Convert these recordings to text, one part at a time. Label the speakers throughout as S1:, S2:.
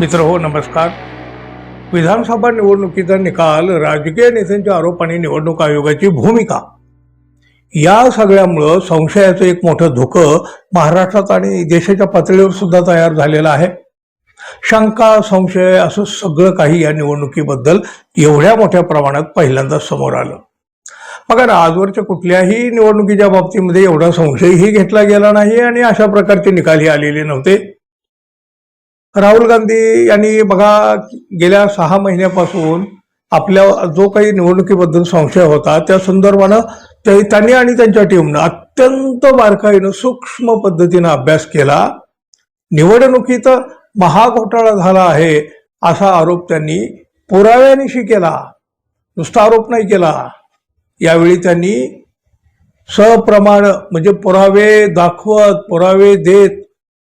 S1: मित्र हो नमस्कार. विधानसभा निवडणुकीचा निकाल राजकीय नेत्यांच्या आरोप आणि निवडणूक आयोगाची भूमिका. या सगळ्यामुळं संशयाचं एक मोठं धोकं महाराष्ट्रात आणि देशाच्या पातळीवर सुद्धा तयार झालेलं आहे. शंका संशय असं सगळं काही या निवडणुकीबद्दल एवढ्या मोठ्या प्रमाणात पहिल्यांदाच समोर आलं. बघा ना आजवरच्या कुठल्याही निवडणुकीच्या बाबतीमध्ये एवढा संशयही घेतला गेला नाही आणि अशा प्रकारचे निकालही आलेले नव्हते. राहुल गांधी यांनी बघा गेल्या सहा महिन्यापासून आपल्या जो काही निवडणुकीबद्दल संशय होता त्या संदर्भानं ते त्यांनी आणि त्यांच्या टीमनं अत्यंत बारकाईनं सूक्ष्म पद्धतीनं अभ्यास केला. निवडणुकीत महाघोटाळा झाला आहे असा आरोप त्यांनी पुराव्यानिशी केला. नुसता आरोप नाही केला. यावेळी त्यांनी सप्रमाण म्हणजे पुरावे दाखवत पुरावे देत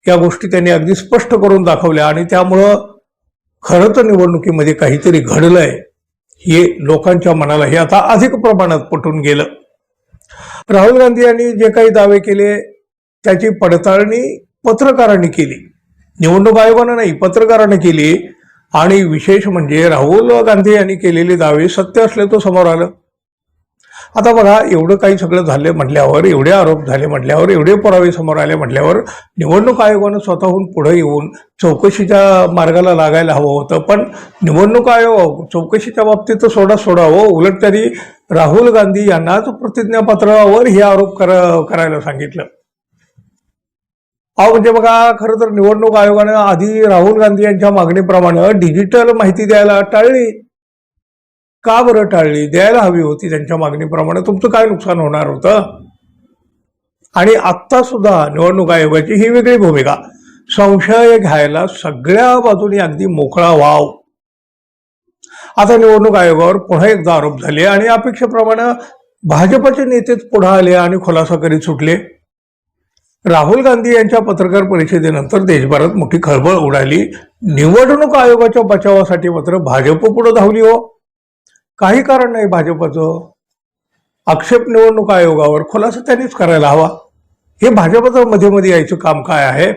S1: या गोष्टी त्यांनी अगदी स्पष्ट करून दाखवल्या आणि त्यामुळं खरं तर निवडणुकीमध्ये काहीतरी घडलंय हे लोकांच्या मनाला हे आता अधिक प्रमाणात पटून गेलं. राहुल गांधी यांनी जे काही दावे केले त्याची पडताळणी पत्रकारांनी केली. निवडणूक आयोगानं नाही पत्रकारांनी केली. आणि विशेष म्हणजे राहुल गांधी यांनी केलेले दावे सत्य असल्याचं समोर आलं. आता बघा एवढं काही सगळं झालं म्हटल्यावर एवढे आरोप झाले म्हटल्यावर एवढे पुरावे समोर आले म्हटल्यावर निवडणूक आयोगानं स्वतःहून पुढे येऊन चौकशीच्या मार्गाला लागायला हवं होतं. पण निवडणूक आयोग चौकशीच्या बाबतीत तर सोडा सोडावं हो. उलट त्यांनी राहुल गांधी यांनाच प्रतिज्ञापत्रावर हे आरोप कर करायला सांगितलं. अहो म्हणजे बघा खरं तर निवडणूक आयोगानं आधी राहुल गांधी यांच्या मागणीप्रमाणे डिजिटल माहिती द्यायला टाळली. का बरं टाळली? द्यायला हवी होती त्यांच्या मागणीप्रमाणे. तुमचं काय नुकसान होणार होतं? आणि आत्ता सुद्धा निवडणूक आयोगाची ही वेगळी भूमिका. संशय घ्यायला सगळ्या बाजूनी अगदी मोकळा वाव. आता निवडणूक आयोगावर पुन्हा एकदा आरोप झाले आणि अपेक्षेप्रमाणे भाजपचे नेतेच पुढे आले आणि खुलासा करीत सुटले. राहुल गांधी यांच्या पत्रकार परिषदेनंतर देशभरात मोठी खळबळ उडाली. निवडणूक आयोगाच्या बचावासाठी मात्र भाजप पुढे धावली हो. काही कारण नाही भाजपचं. आक्षेप निवडणूक आयोगावर खुलासा त्यांनीच करायला हवा. हे भाजपचं मध्ये मध्ये यायचं काम काय आहे?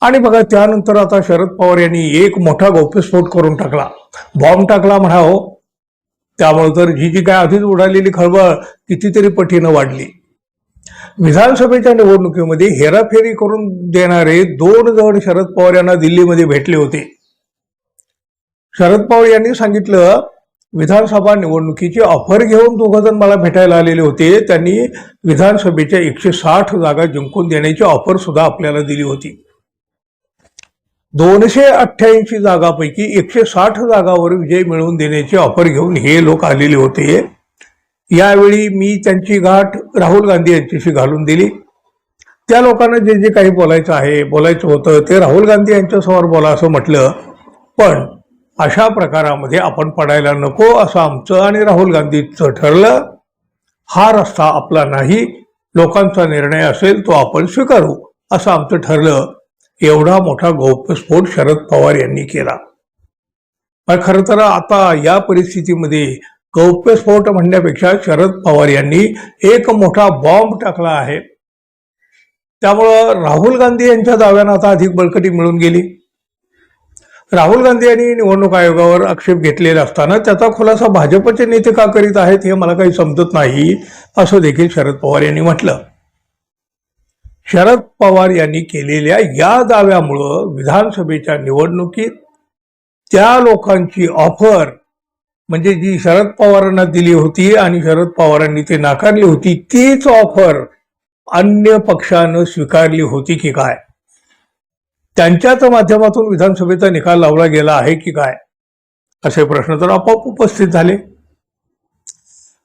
S1: आणि बघा त्यानंतर आता शरद पवार यांनी एक मोठा गौप्यस्फोट करून टाकला. बॉम्ब टाकला म्हणा हो. त्यामुळे तर जी जी काय आधीच उडालेली खळबळ कितीतरी पटीनं वाढली. विधानसभेच्या निवडणुकीमध्ये हेराफेरी करून देणारे दोन जण शरद पवार यांना दिल्लीमध्ये भेटले होते. शरद पवार यांनी सांगितलं विधानसभा निवडणुकीची ऑफर घेऊन दोघं जण मला भेटायला आलेले होते. त्यांनी विधानसभेच्या एकशे साठ जागा जिंकून देण्याची ऑफर सुद्धा आपल्याला दिली होती. दोनशे अठ्ठ्याऐंशी जागापैकी एकशे साठ जागावर विजय मिळवून देण्याची ऑफर घेऊन हे लोक आलेले होते. यावेळी मी त्यांची गाठ राहुल गांधी यांच्याशी घालून दिली. त्या लोकांना जे जे काही बोलायचं आहे बोलायचं होतं ते राहुल गांधी यांच्यासमोर बोला असं म्हटलं. पण अशा प्रकारामध्ये आपण पडायला नको असं आमचं आणि राहुल गांधीचं ठरलं. हा रस्ता आपला नाही. लोकांचा निर्णय असेल तो आपण स्वीकारू असं आमचं ठरलं. एवढा मोठा गौप्यस्फोट शरद पवार यांनी केला. पण खरं तर आता या परिस्थितीमध्ये गौप्यस्फोट म्हणण्यापेक्षा शरद पवार यांनी एक मोठा बॉम्ब टाकला आहे. त्यामुळं राहुल गांधी यांच्या दाव्यांना आता अधिक बळकटी मिळून गेली. राहुल गांधी यांनी निवडणूक आयोगावर आक्षेप घेतलेला असताना त्याचा खुलासा भाजपचे नेते का करीत आहेत हे मला काही समजत नाही असं देखील शरद पवार यांनी म्हटलं. शरद पवार यांनी केलेल्या या दाव्यामुळं विधानसभेच्या निवडणुकीत त्या लोकांची ऑफर म्हणजे जी शरद पवारांना दिली होती आणि शरद पवारांनी ते नाकारली होती तीच ऑफर अन्य पक्षानं स्वीकारली होती की काय? त्यांच्याच माध्यमातून विधानसभेचा निकाल लावला गेला आहे की काय? असे प्रश्न तर आपोआप उपस्थित झाले.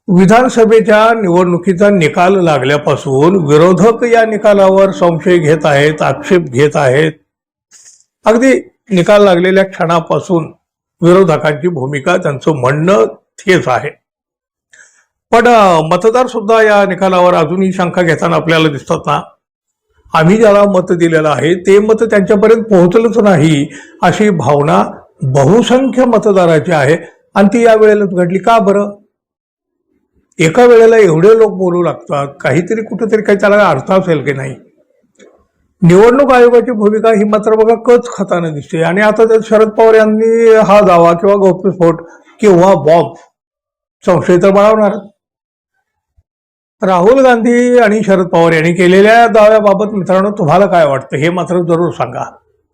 S1: विधानसभेच्या निवडणुकीचा निकाल लागल्यापासून विरोधक या निकालावर संशय घेत आहेत आक्षेप घेत आहेत. अगदी निकाल लागलेल्या क्षणापासून विरोधकांची भूमिका त्यांचं म्हणणं तेच आहे. पण मतदार सुद्धा या निकालावर अजूनही शंका घेताना आपल्याला दिसतात ना? आम्ही ज्याला मत दिलेलं आहे ते मत त्यांच्यापर्यंत पोहोचलंच नाही अशी भावना बहुसंख्य मतदाराची आहे. आणि ती या वेळेला घडली. का बरं? एका वेळेला एवढे लोक बोलू लागतात काहीतरी कुठेतरी काही त्याला अर्थ असेल की नाही? निवडणूक आयोगाची भूमिका ही मात्र बघा कच खतानं दिसते. आणि आता त्यात शरद पवार यांनी हा दावा किंवा गौप्यस्फोट किंवा बॉम्ब संशय तर बाळगणार. राहुल गांधी आणि शरद पवार यांनी केलेल्या दाव्याबाबत मित्रांनो तुम्हाला काय वाटतं? हे मात्र जरूर सांगा.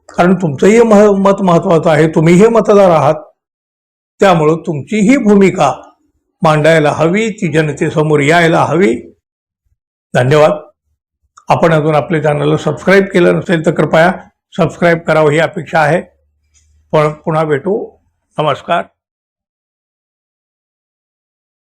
S1: कारण तुमचंही मह- मत महत्वाचं आहे. तुम्हीही मतदार आहात. त्यामुळं तुमचीही भूमिका मांडायला हवी ती जनतेसमोर यायला हवी. धन्यवाद. आपण अजून आपल्या चॅनलला सबस्क्राईब केलं नसेल तर कृपया सबस्क्राईब करावं ही अपेक्षा आहे. पण पुन्हा भेटू. नमस्कार.